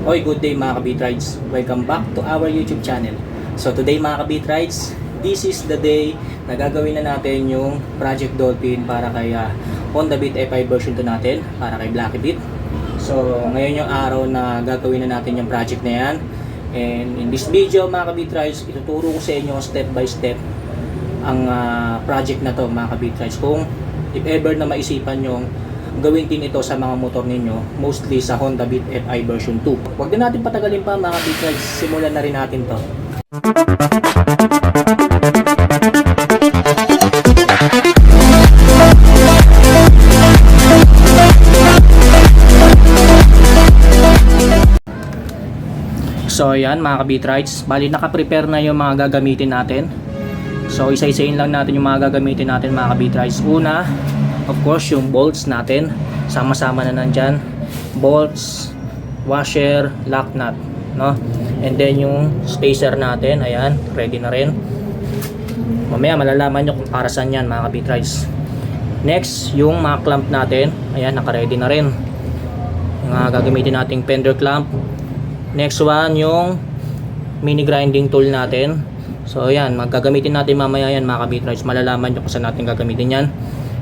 Hoy, good day mga kabit rides. Welcome back to our YouTube channel. So today mga kabit rides, this is the day na gagawin na natin yung Project Dolphin para kay ah, Honda Beat F5 version 2 natin, para kay Blacky Beat. So ngayon yung araw na gagawin na natin yung project na yan. And in this video mga kabit rides, ituturo ko sa inyo step by step ang ah, project na to mga kabit rides. Kung if ever na maisipan nyo gawin din ito sa mga motor ninyo, mostly sa Honda Beat FI version 2. Huwag na natin patagalin pa mga rides, simulan na rin natin to. So ayan mga kabit rides, bali naka-prepare na yung mga gagamitin natin. So isa-isayin lang natin yung mga gagamitin natin mga kabit rides. Una, of course yung bolts natin, sama-sama na nandyan. Bolts, washer, lock nut, no? And then yung spacer natin, ayan, ready na rin. Mamaya malalaman nyo kung para saan yan mga kabit rides. Next, yung mga clamp natin, ayan, naka-ready na rin. Yung mga gagamitin nating fender clamp, Next one, yung mini grinding tool natin. So, ayan, magagamitin natin mamaya yan mga kabitrides. Malalaman nyo kung saan natin gagamitin yan.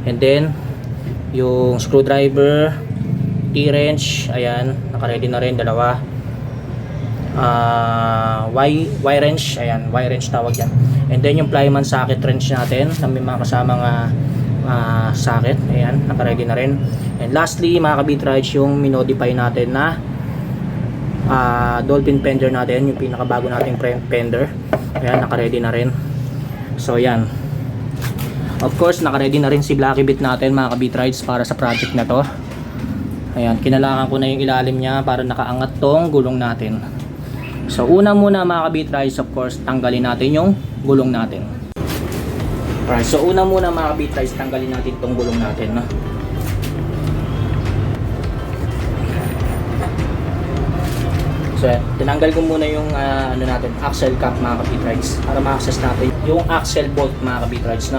And then, yung screwdriver, T-wrench, ayan, naka-ready na rin, dalawa. Ah, Y, Y wrench, ayan, Y wrench tawag yan. And then, yung plyman socket wrench natin, na may mga kasamang ah, ah, socket, ayan, naka-ready na rin. And lastly, mga kabitrides, yung minodify natin na ah Dolphin fender natin, yung pinakabago nating fender. Ayan, naka-ready na rin. So, yan. Of course, naka-ready na rin si Blacky Bit natin, mga kabit rides, para sa project na to. Ayan, kinalangan ko na yung ilalim niya para nakaangat tong gulong natin. So, una muna mga kabit rides, of course, tanggalin natin yung gulong natin. Alright, so una muna mga kabit rides, tanggalin natin tong gulong natin, no? So, tinanggal ko muna yung ah, ano natin, axle cap mga kabit rides para ma-access natin yung axle bolt mga kabit rides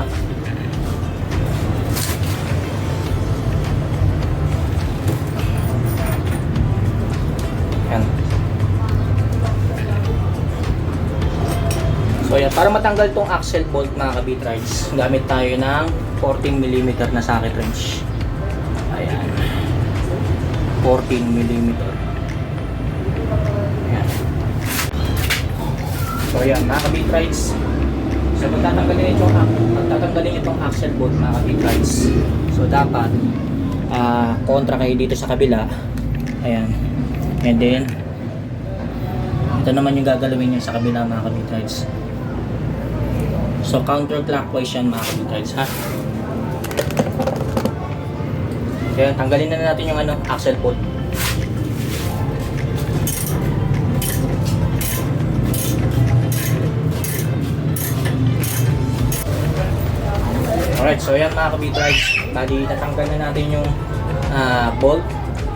para matanggal tong axle bolt mga kabit rides, gamit tayo ng 14mm na socket wrench. Ayan. 14mm. Ayan. So yan, mga kabit rides. So pagtatanggalin itong, pagtatanggalin itong axle bolt mga kabit rides. So dapat ah kontra kayo dito sa kabila. Ayan. And then ito naman yung gagalawin niya sa kabila mga kabit rides. So counterclockwise yan mga rides ha. Kaya tanggalin na natin yung ano, axle bolt. Alright, so yan mga kabit-rides. Bali, natanggal na natin yung ah, bolt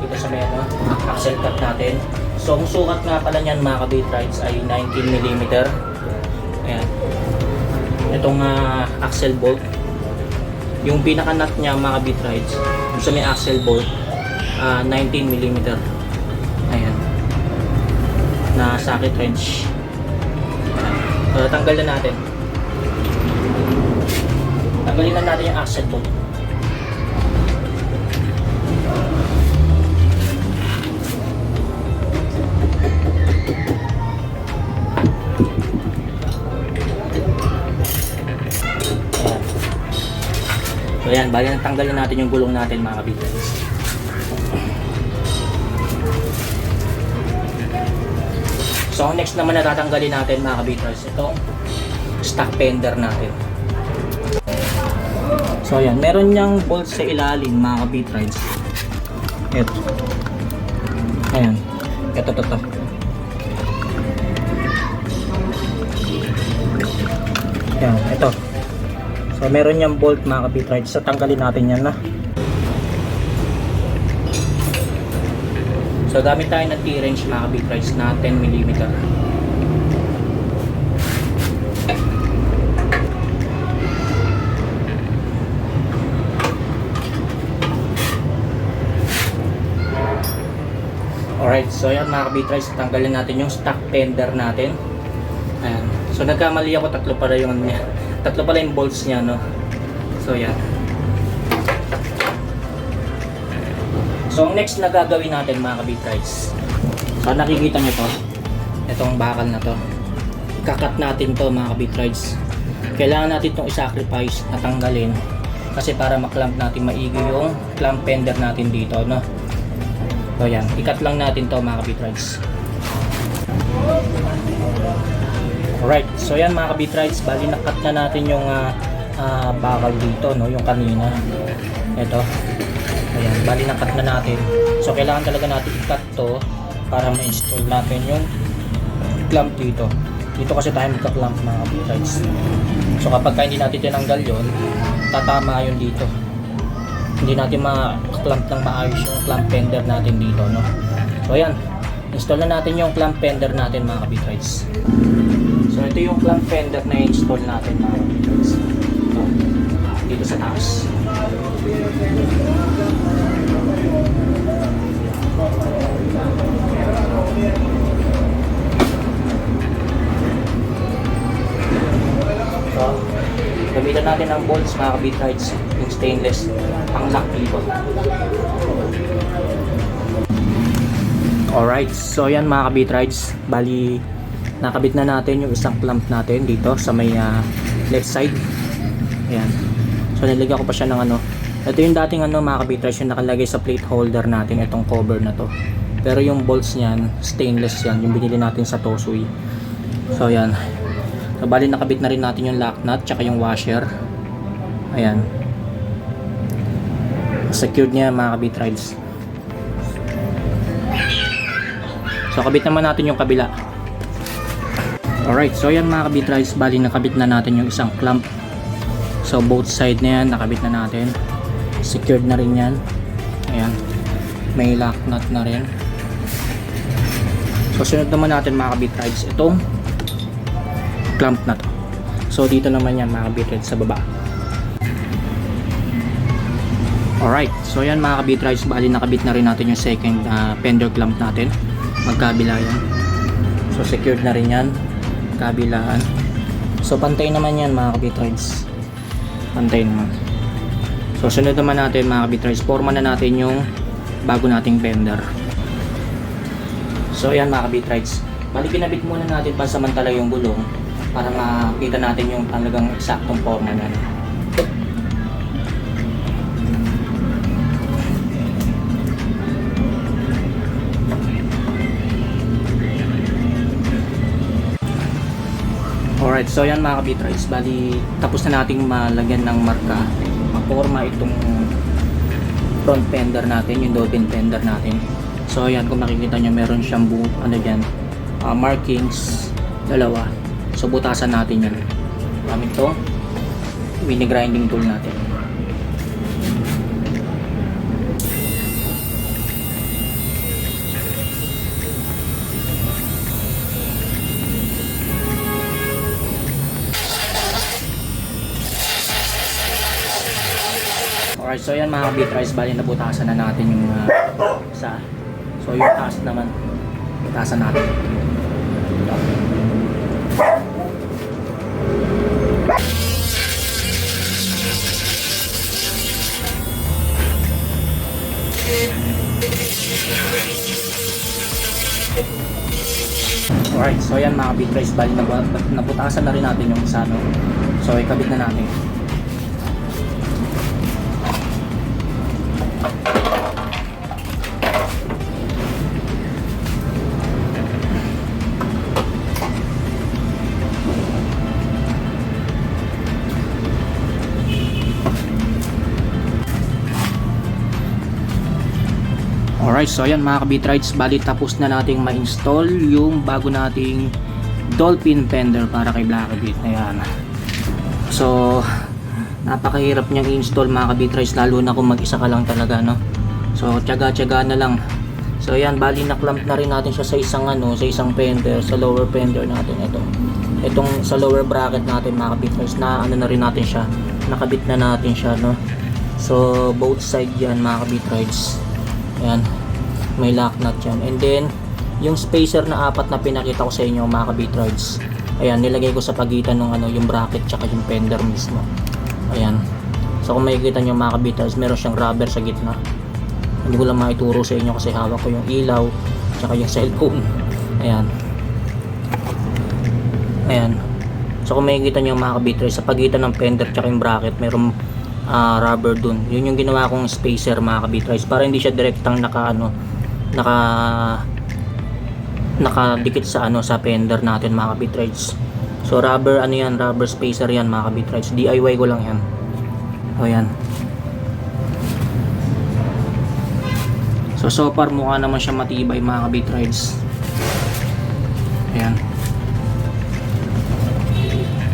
dito sa may ano, axle cut natin. So, ang sukat nga pala niyan mga kabit-rides ay 19mm. Itong ah, axle bolt. Yung pinaka-nut niya mga kabit-rides, yung sa may axle bolt, ah, 19mm. Ayan. Na socket wrench. So, tanggal na natin. Tanggalin na natin yung axle bolt. So yan, bali natanggalin natin yung gulong natin mga kabitans. So next naman na tatanggalin natin mga kabitans, itong stock fender natin. So ayan, meron niyang bolt sa ilalim mga kabit rides. Ito. Ayan. Ito, ito, ito. Ayan, ito. So meron niyang bolt mga kabit rides. So tanggalin natin yan na. So gamit tayo ng T-wrench mga kabit rides na 10mm. Alright, so yan mga kabitries, tanggalin natin yung stock fender natin. Ayan. So nagkamali ako, tatlo pala yung ano niya. Tatlo pala yung bolts niya, no? So yan. So ang next na gagawin natin mga kabitries. So nakikita nyo to. Itong bakal na to. Ikakat natin to mga kabitries. Kailangan natin itong isacrifice na tanggalin. Kasi para maklamp natin maigi yung clamp fender natin dito, no? So yan, ikat lang natin to mga kabitrides. Alright, so yan mga kabitrides, bali nakat na natin yung ah, ah, bakal dito, no, yung kanina. Ito. Ayan, bali nakat na natin. So kailangan talaga natin ikat to para ma-install natin yung clamp dito. Dito kasi tayo magka-clamp mga kabitrides. So kapag ka hindi natin tinanggal yon tatama yun dito hindi natin ma-clamp ng maayos yung clamp fender natin dito no so ayan install na natin yung clamp fender natin mga kabitrides so ito yung clamp fender na install natin mga Ito, dito sa taas. So gamitan natin ng bolts mga kabitrides yung stainless pang lock dito Alright, so yan mga kabitrides, bali nakabit na natin yung isang clamp natin dito sa may ah, left side. Ayan. So nilagyan ko pa siya ng ano. Ito yung dating ano mga kabitrides yung nakalagay sa plate holder natin itong cover na to. Pero yung bolts niyan, stainless yan, yung binili natin sa Tosui. So yan. So bali nakabit na rin natin yung lock nut tsaka yung washer. Ayan. Secured niya mga kabitrides. So kabit naman natin yung kabila. Alright, so yan mga kabitrides, bali nakabit na natin yung isang clamp. So both side na yan, nakabit na natin. Secured na rin yan. Ayan. May lock nut na rin. So sunod naman natin mga kabitrides, itong clamp na to. So dito naman yan mga kabitrides sa baba. Alright, so yan mga kabitrides, bali nakabit na rin natin yung second uh, fender clamp natin magkabila yan so secured na rin yan kabilaan. So pantay naman yan mga kabitrides pantay naman. So sunod naman natin mga kabitrides forma na natin yung bago nating fender so yan mga kabitrides bali kinabit muna natin pansamantala yung gulong para makita natin yung talagang eksaktong forma na Alright, so yan mga kabitrides, bali tapos na nating malagyan ng marka, maporma itong front fender natin, yung dolphin fender natin. So yan, kung makikita nyo, meron siyang bu ano dyan, ah, markings, dalawa. So butasan natin yan. Gamit to, mini grinding tool natin. So yan mga bitrice, bali nabutasan na natin yung uh, isa. So yung taas naman, butasan natin. Alright, so yan mga bitrice, bali nabu- nabutasan na rin natin yung isa. No? So ikabit na natin. Alright, so ayan mga kabitrides, bali tapos na nating ma-install yung bago nating Dolphin Fender para kay Blackbeat. Ayan. So, napakahirap niyang i-install mga kabitrides, lalo na kung mag-isa ka lang talaga, no? So, tiyaga-tiyaga na lang. So, ayan, bali na-clamp na rin natin siya sa isang ano, sa isang fender, sa lower fender natin ito. Itong sa lower bracket natin mga kabitrides, na ano na rin natin siya, nakabit na natin siya, no? So, both side yan mga kabitrides. Ayan. May lock nut yan. And then yung spacer na apat na pinakita ko sa inyo mga kabitroids ayan nilagay ko sa pagitan ng ano yung bracket tsaka yung fender mismo. Ayan. So kung makikita nyo mga kabitroids meron siyang rubber sa gitna. Hindi ko lang maituro sa inyo kasi hawak ko yung ilaw tsaka yung cellphone. Ayan. Ayan. So kung makikita nyo mga kabitroids sa pagitan ng fender tsaka yung bracket merong ah, rubber dun. Yun yung ginawa kong spacer mga kabitroids para hindi siya direktang naka ano naka nakadikit sa ano sa fender natin mga kabitroids so rubber ano yan rubber spacer yan mga kabitroids DIY ko lang yan. O yan. So so far mukha naman siya matibay mga kabitroids ayan.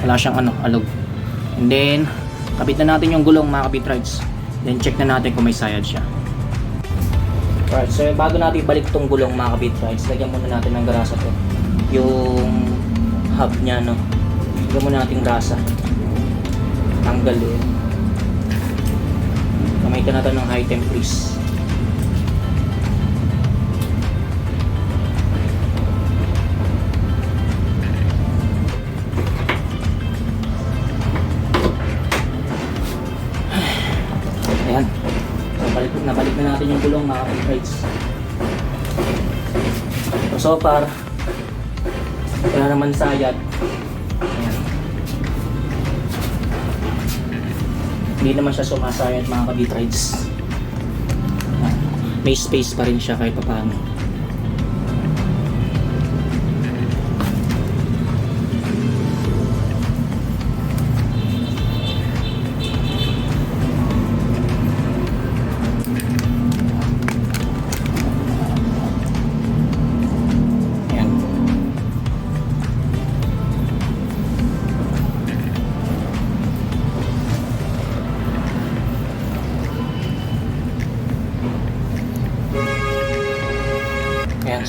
Wala siyang ano alog. And then kabit na natin yung gulong mga kabitroids then check na natin kung may sayad siya Alright, so bago natin ibalik itong gulong mga kabitroids lagyan muna natin ng grasa to. Yung hub niya no? Lagyan muna natin grasa. Tanggal yun gamitin natin ng high temp grease na natin yung gulong mga kabitroids. So, far, wala naman sayad. Ayan. Hindi naman siya sumasayad mga kabitroids. Ayan. May space pa rin siya kahit pa paano.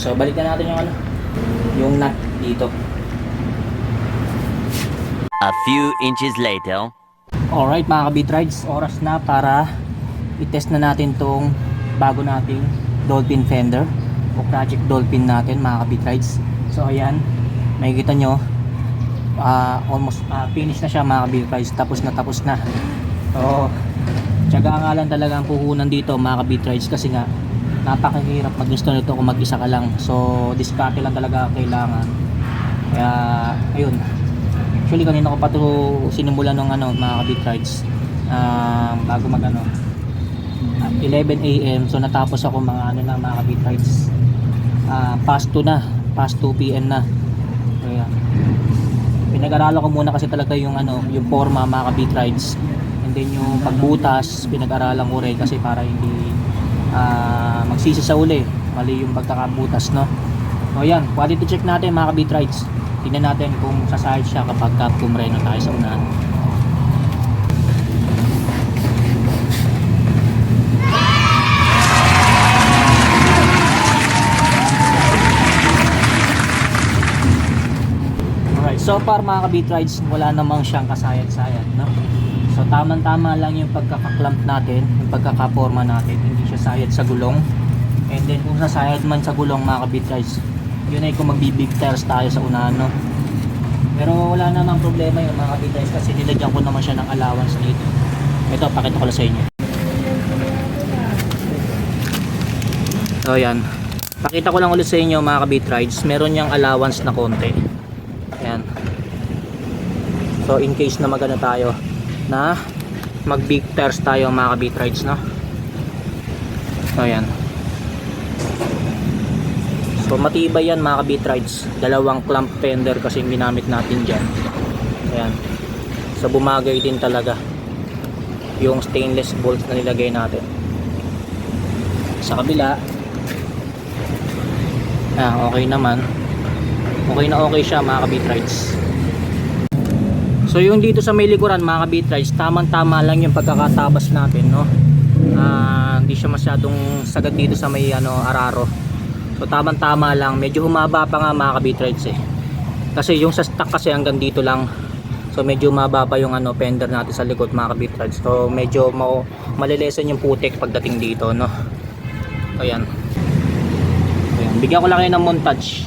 So balikan natin yung ano, yung nut dito. A few inches later. Alright mga kabitrides, oras na para i-test na natin tong bago nating Dolphin Fender o Project Dolphin natin mga kabitrides. So ayan, makikita nyo, ah, almost ah, finish na siya mga kabitrides, tapos na tapos na. So, tsaga nga lang talaga ang puhunan dito mga kabitrides kasi nga napakahirap. Mag-install nito kung mag-isa ka lang. So, diskarte lang talaga ang kailangan. Kaya, ayun, Actually kanina ko pa to sinimulan ng ano mga kabit rides um, bago mag ano ah, 11 AM so natapos ako mga ano na mga kabit rides Ah, past 2 na. Past 2 PM na. Kaya pinag-aralan ko muna kasi talaga yung ano yung forma mga kabit rides and then yung pagbutas pinag-aralan ko rin kasi para hindi ah, magsisi sa uli mali yung pagkakabutas no? O yan. Quality check natin mga kabit rides. Tingnan natin kung sasahid siya kapag kumreno tayo sa unahan. So far mga kabit rides, wala namang siyang kasayad-sayad, no? So tamang-tama lang yung pagkakaklamp natin, yung pagkakaporma natin, hindi siya sayad sa gulong. And then kung sasayad man sa gulong mga kabit rides, yun ay kung magbi-big tires tayo sa unahan, no? Pero wala namang problema yung mga kabit rides kasi nilagyan ko naman siya ng allowance dito. Ito, pakita ko lang sa inyo. So yan. Pakita ko lang ulit sa inyo mga kabit rides, meron niyang allowance na konti. Ayan. So in case na magano tayo na mag big tires tayo mga kabit rides no. Ayan. So matibay yan mga kabit rides. Dalawang clamp fender kasi ginamit natin dyan. Ayan. So bumagay din talaga yung stainless bolt na nilagay natin. Sa kabila, ah, okay naman okay na okay siya mga kabit rides so yung dito sa may likuran mga kabit rides tamang tama lang yung pagkakatabas natin no Ah, hindi siya masyadong sagad dito sa may ano araro. So tamang tama lang. Medyo humaba pa nga mga kabit rides eh. Kasi yung sa stock kasi hanggang dito lang. So medyo humaba pa yung ano fender natin sa likod mga kabit rides so medyo mau malilesen yung putik pagdating dito no? Ayan. Bigyan ko lang kayo ng montage.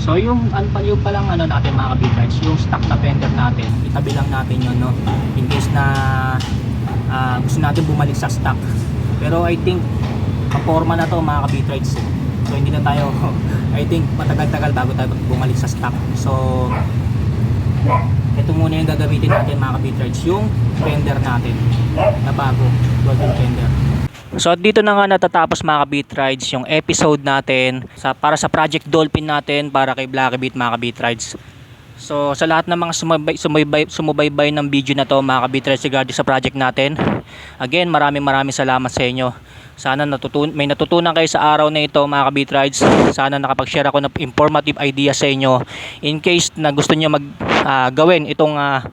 So yung yung palang ano natin mga kabitrides, yung stock na fender natin, itabi lang natin yun no. In case na ah, gusto natin bumalik sa stock. Pero I think kaporma na to mga kabitrides. So hindi na tayo I think matagal-tagal bago tayo bumalik sa stock. So ito muna yung gagamitin natin mga kabitrides, yung fender natin na bago, golden fender. So dito na nga natatapos mga kabit rides yung episode natin sa para sa Project Dolphin natin para kay Blacky Beat mga kabit rides. So sa lahat ng mga sumabay, sumubaybay, sumubaybay ng video na to mga kabit rides regarding sa project natin. Again maraming maraming salamat sa inyo. Sana natutun may natutunan kayo sa araw na ito mga kabit rides. Sana nakapag-share ako ng informative ideas sa inyo in case na gusto niyo mag ah, gawin itong ah,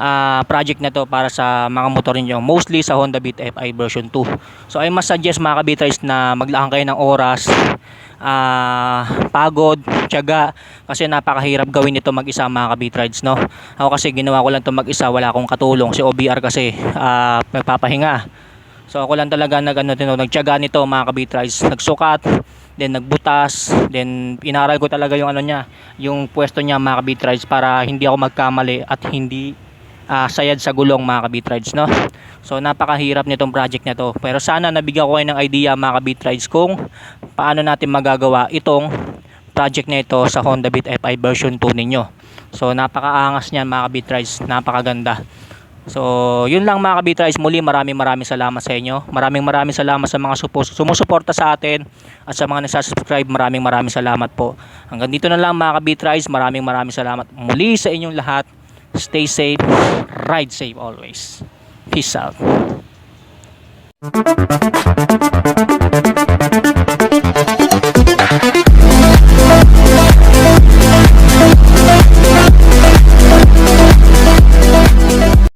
ah, project na to para sa mga motor niyo mostly sa Honda Beat FI version 2 so I must suggest mga kabiters na maglaan kayo ng oras ah, pagod, tiyaga kasi napakahirap gawin ito mag-isa mga kabitrides no? Ako kasi ginawa ko lang ito mag-isa wala akong katulong. Si OBR kasi ah, nagpapahinga. So ako lang talaga nag, ano, tino, nagtiyaga nito mga kabitrides. Nagsukat then nagbutas then inaral ko talaga yung ano niya yung pwesto niya mga kabitrides para hindi ako magkamali at hindi ah, sayad sa gulong mga kabit rides no so napakahirap nitong project na to pero sana nabigyan ko kayo ng idea mga kabit rides kung paano natin magagawa itong project na ito sa Honda Beat FI version 2 ninyo so napakaangas niyan mga kabit rides napakaganda So, yun lang mga kabit rides. Muli, maraming maraming salamat sa inyo. Maraming maraming salamat sa mga supo- sumusuporta sa atin at sa mga nagsasubscribe. Maraming maraming salamat po. Hanggang dito na lang mga kabit rides. Maraming maraming salamat muli sa inyong lahat. Stay safe, ride safe always. Peace out.